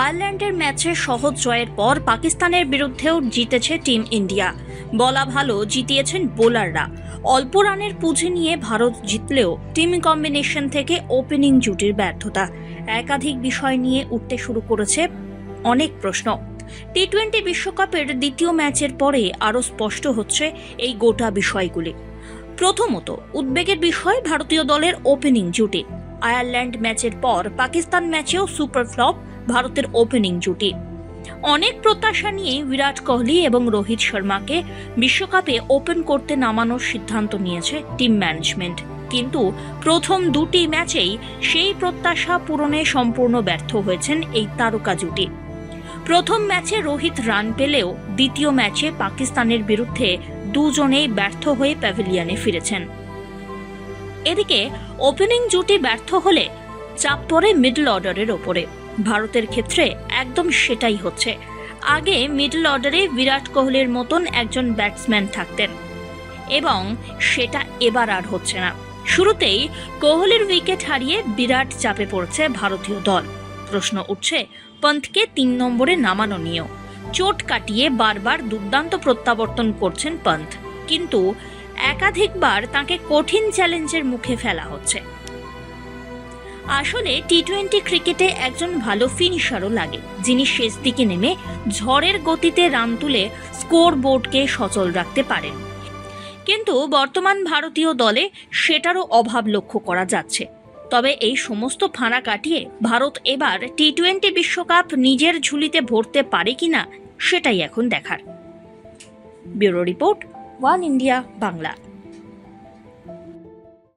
আয়ারল্যান্ডের ম্যাচে সহজ জয়ের পর পাকিস্তানের বিরুদ্ধেও জিতেছে টিম ইন্ডিয়া। বলা ভালো, জিতিয়েছেন বোলাররা। অল্প রানের পুঁজি নিয়ে ভারত জিতলেও টিম কম্বিনেশন থেকে ওপেনিং জুটির ব্যর্থতা। একাধিক বিষয় নিয়ে উঠতে শুরু করেছে অনেক প্রশ্ন। টি টোয়েন্টি বিশ্বকাপের দ্বিতীয় ম্যাচের পরে আরও স্পষ্ট হচ্ছে এই গোটা বিষয়গুলি। প্রথমত, উদ্বেগের বিষয় ভারতীয় দলের ওপেনিং জুটি। আয়ারল্যান্ড ম্যাচের পর পাকিস্তান ম্যাচেও সুপার ফ্লপ ভারতের ওপেনিং জুটি। অনেক প্রত্যাশা নিয়ে বিরাট কোহলি এবং রোহিত শর্মাকে বিশ্বকাপে ওপেন করতে নামানোর সিদ্ধান্ত নিয়েছে টিম ম্যানেজমেন্ট কিন্তু প্রথম দুটি ম্যাচেই সেই প্রত্যাশা পূরণে সম্পূর্ণ ব্যর্থ হয়েছেন এই তারকা জুটি। প্রথম ম্যাচে রোহিত রান পেলেও দ্বিতীয় ম্যাচে পাকিস্তানের বিরুদ্ধে দুজনেই ব্যর্থ হয়ে প্যাভিলিয়নে ফিরেছেন। এদিকে ওপেনিং জুটি ব্যর্থ হলে চাপ পড়ে মিডল অর্ডারের ওপরে। ভারতের ক্ষেত্রে একদম সেটাই হচ্ছে। আগে মিডল অর্ডারে বিরাট কোহলির মতন একজন ব্যাটসম্যান থাকতেন। এবং সেটা এবার আর হচ্ছে না। শুরুতেই কোহলির উইকেট হারিয়ে বিরাট চাপে পড়ছে ভারতীয় দল। প্রশ্ন উঠছে, পন্থকে তিন নম্বরে নামানো নিয়েও। চোট কাটিয়ে বারবার দুর্দান্ত প্রত্যাবর্তন করছেন পন্থ। কিন্তু একাধিকবার তাকে কঠিন চ্যালেঞ্জের মুখে ফেলা হচ্ছে। আসলে টি টোয়েন্টি ক্রিকেটে একজন ভালো ফিনিশারও লাগে, যিনি শেষ দিকে নেমে ঝড়ের গতিতে রান তুলে স্কোর বোর্ডকে সচল রাখতে পারেন। কিন্তু বর্তমান ভারতীয় দলে সেটারও অভাব লক্ষ্য করা যাচ্ছে। তবে এই সমস্ত ফাঁড়া কাটিয়ে ভারত এবার টি টোয়েন্টি বিশ্বকাপ নিজের ঝুলিতে ভরতে পারে কিনা সেটাই এখন দেখার। Bureau report, one India, Bangla.